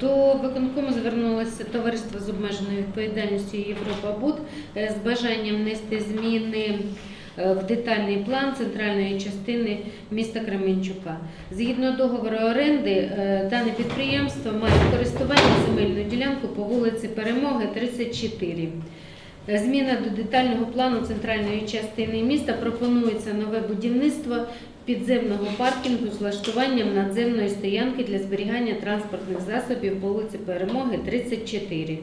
До виконкому звернулося товариство з обмеженою відповідальністю Європа Буд е, з бажанням внести зміни е, в детальний план центральної частини міста Кременчука. Згідно договору оренди, е, дане підприємство має користування земельну ділянку по вулиці Перемоги 34. Е, Зміна до детального плану центральної частини міста пропонується нове будівництво підземного паркінгу з влаштуванням надземної стоянки для зберігання транспортних засобів по вулиці Перемоги 34.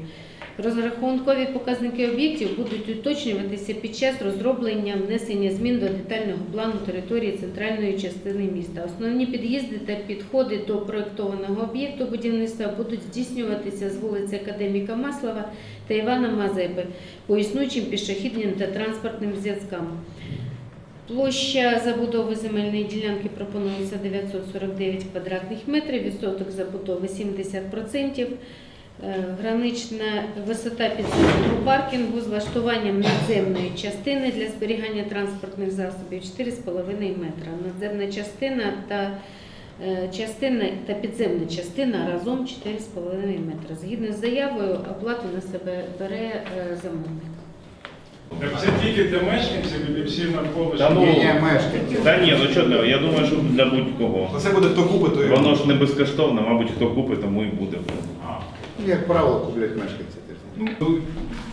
Розрахункові показники об'єктів будуть уточнюватися під час розроблення внесення змін до детального плану території центральної частини міста. Основні під'їзди та підходи до проєктованого об'єкту будівництва будуть здійснюватися з вулиці Академіка Маслова та Івана Мазепи по існуючим пішохідним та транспортним зв'язкам. Площа забудови земельної ділянки пропонується 949 квадратних метрів, відсоток забудови 70%. Е, Гранична висота підземного паркінгу з влаштуванням надземної частини для зберігання транспортних засобів 4,5 метра. Надземна частина та е, частина та підземна частина разом 4,5 метра. Згідно з заявою, оплату на себе бере е, замовник. Так це тільки для мешканців і всі навколишні. Та ну, Ні, ні, мешканці. Та ні, ну що ти, я думаю, що для будь-кого. Це буде хто купить, то і Воно ж не безкоштовно, мабуть, хто купить, тому і буде. А. Ну, як правило куплять мешканці. Ну,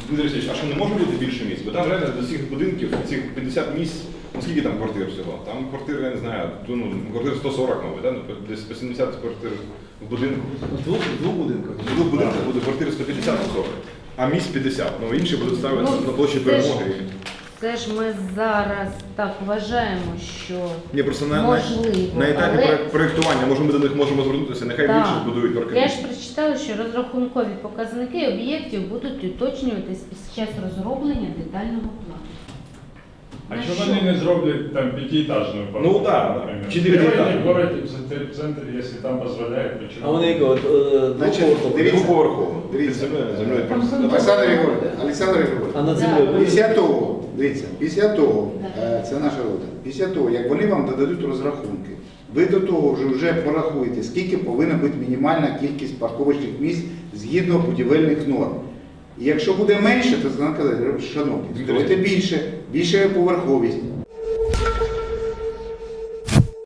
Дмитро Олексійович, а що не може бути більше місць? Бо там реально до цих будинків, цих 50 місць, ну скільки там квартир всього? Там квартир, я не знаю, то, ну, квартир 140, мабуть, да? Ну, десь по 70 квартир в будинку. В двох, в двох будинках. В двох будинках буде квартир 150 40 а місць 50. Ну, інші будуть ставити Ну, на площі це ж- перемоги. Це ж ми зараз так вважаємо, що Ні, просто на, на, Можливо, на етапі але- проектування, може ми до них можемо звернутися, нехай Так. більше будують я ж прочитала, що розрахункові показники об'єктів будуть уточнюватись під час розроблення детального. А На що вони не зроблять там п'ятиэтажную Ну, да, чи дев'ятиэтажную. В городе, в центре, если там позволяет, почему? А вони як от, е, Значить, двоповерхові? дивіться. Двоповерхово. Дивіться. Землею. Олександр Григорович, Олександр Григорович. А над Да. землею дивіться, після того, е, це наша робота, після того, як вони вам додадуть розрахунки, ви до того вже, вже порахуєте, скільки повинна бути мінімальна кількість парковочних місць згідно будівельних норм. Якщо буде менше, то казати, шановні, давайте більше, більше поверховість,